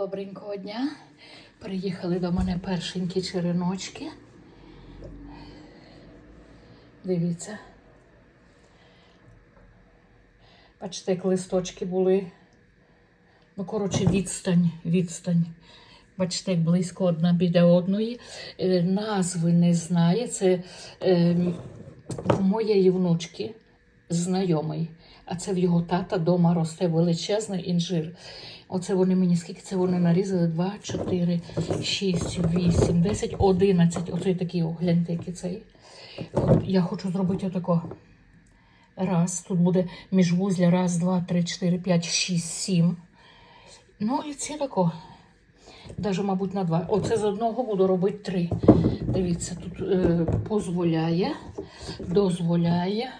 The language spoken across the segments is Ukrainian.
Добренького дня. Приїхали до мене першенькі череночки. Дивіться. Бачите, як листочки були. Ну, коротше, відстань, відстань. Бачите, як близько одна біля одної. Е, назви не знає. Це е, моєї внучки знайомий. А це в його тата дома росте величезний інжир. Оце вони мені скільки це вони нарізали? 2, 4, 6, 8, 10, 11. Оцей такий, гляньте, який цей. От я хочу зробити отако. Раз. Тут буде міжвузля. Раз, два, три, чотири, п'ять, шість, сім. Ну і ці тако. Даже, мабуть, на два. Оце з одного буду робити три. Дивіться, тут е, дозволяє, дозволяє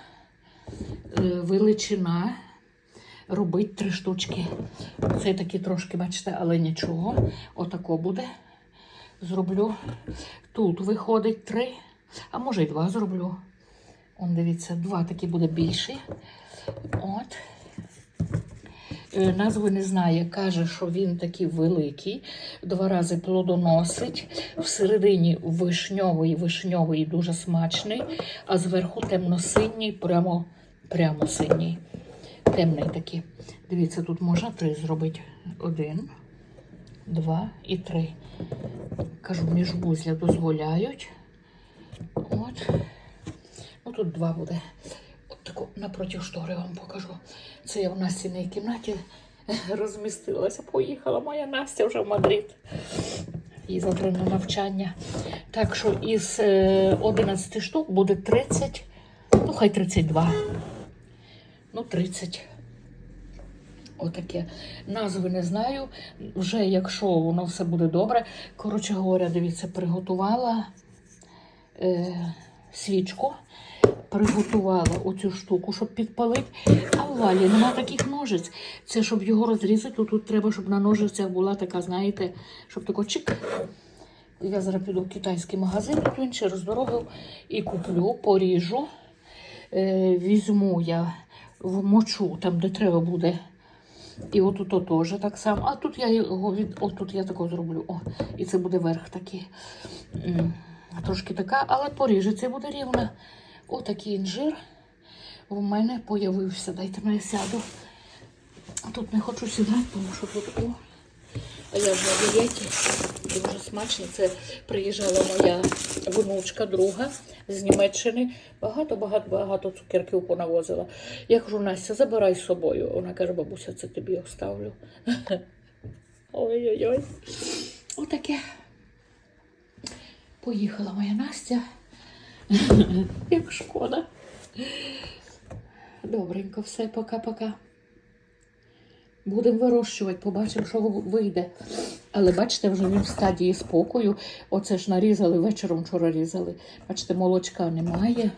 величина робити три штучки. Це такі трошки, бачите, але нічого. Отако буде. Зроблю. Тут виходить три, а може й два зроблю. Он дивіться, два такі буде більші. От. Е, Назви не знає, каже, що він такий великий, два рази плодоносить. Всередині вишньовий, вишньовий дуже смачний, а зверху темно-синій, прямо, прямо синій. Темний такий. Дивіться, тут можна три зробити. Один, два і три. Кажу, міжвузля дозволяють. От. Ну тут два буде. От таку напроти штори вам покажу. Це я в Настіній кімнаті розмістилася. Поїхала моя Настя вже в Мадрид. І завтра на навчання. Так що із е, 11 штук буде 30, ну хай 32. Ну, 30. Отаке. Назви не знаю. Вже якщо воно все буде добре. Коротше говоря, дивіться, приготувала е, свічку, приготувала оцю штуку, щоб підпалити. А в валі нема таких ножиць. Це щоб його розрізати, тут треба, щоб на ножицях була така, знаєте, щоб тако чик. Я зараз піду в китайський магазин, тут він через дорогу і куплю, поріжу. Е, візьму я в мочу, там, де треба буде. І отут -от теж так само. А тут я його від. Отут я тако зроблю. О, і це буде верх такий. Трошки така, але поріжеться буде рівно. Отакий інжир в мене появився. Дайте мене сяду. Тут не хочу сідати, тому що тут о. А я ж на дієті. Дуже смачно. Це приїжджала моя внучка, друга з Німеччини. Багато, багато, багато цукерків понавозила. Я кажу, Настя, забирай з собою. Вона каже, бабуся, це тобі оставлю. Ой-ой-ой. Отаке. Поїхала моя Настя. Як шкода. Добренько, все, пока-пока. Будемо вирощувати, побачимо, що вийде. Але бачите, вже він в стадії спокою. Оце ж нарізали, вечором вчора різали. Бачите, молочка немає.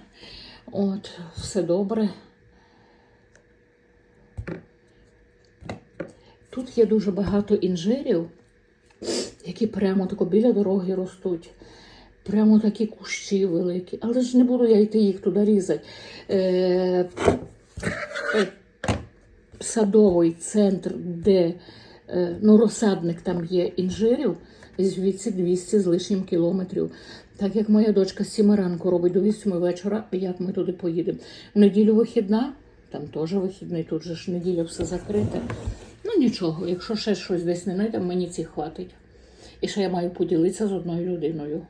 От, все добре. Тут є дуже багато інжирів, які прямо тако біля дороги ростуть. Прямо такі кущі великі. Але ж не буду я йти їх туди різати. Е, садовий центр, де е, ну, розсадник там є інжирів, звідси 200 з лишнім кілометрів. Так як моя дочка з 7 ранку робить до 8 вечора, як ми туди поїдемо. В неділю вихідна, там теж вихідний, тут же ж неділя все закрите. Ну нічого, якщо ще щось десь не знайдемо, мені ці хватить. І ще я маю поділитися з одною людиною.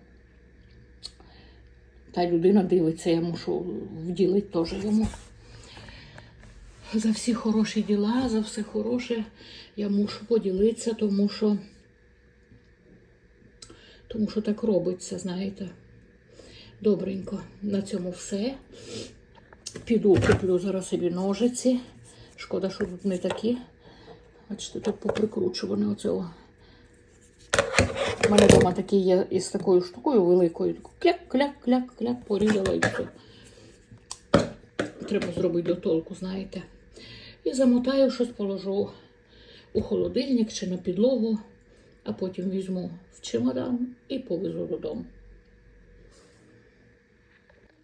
Та людина дивиться, я мушу вділити теж йому. За всі хороші діла, за все хороше я мушу поділитися, тому що, тому що так робиться, знаєте. Добренько. На цьому все. Піду куплю зараз собі ножиці. Шкода, що тут не такі. Бачите, тут поприкручувані оцього. У мене вдома такі є із такою штукою великою. Кляк-кляк-кляк-кляк, порізала і все. Треба зробити до толку, знаєте. І замотаю щось положу у холодильник чи на підлогу, а потім візьму в чемодан і повезу додому.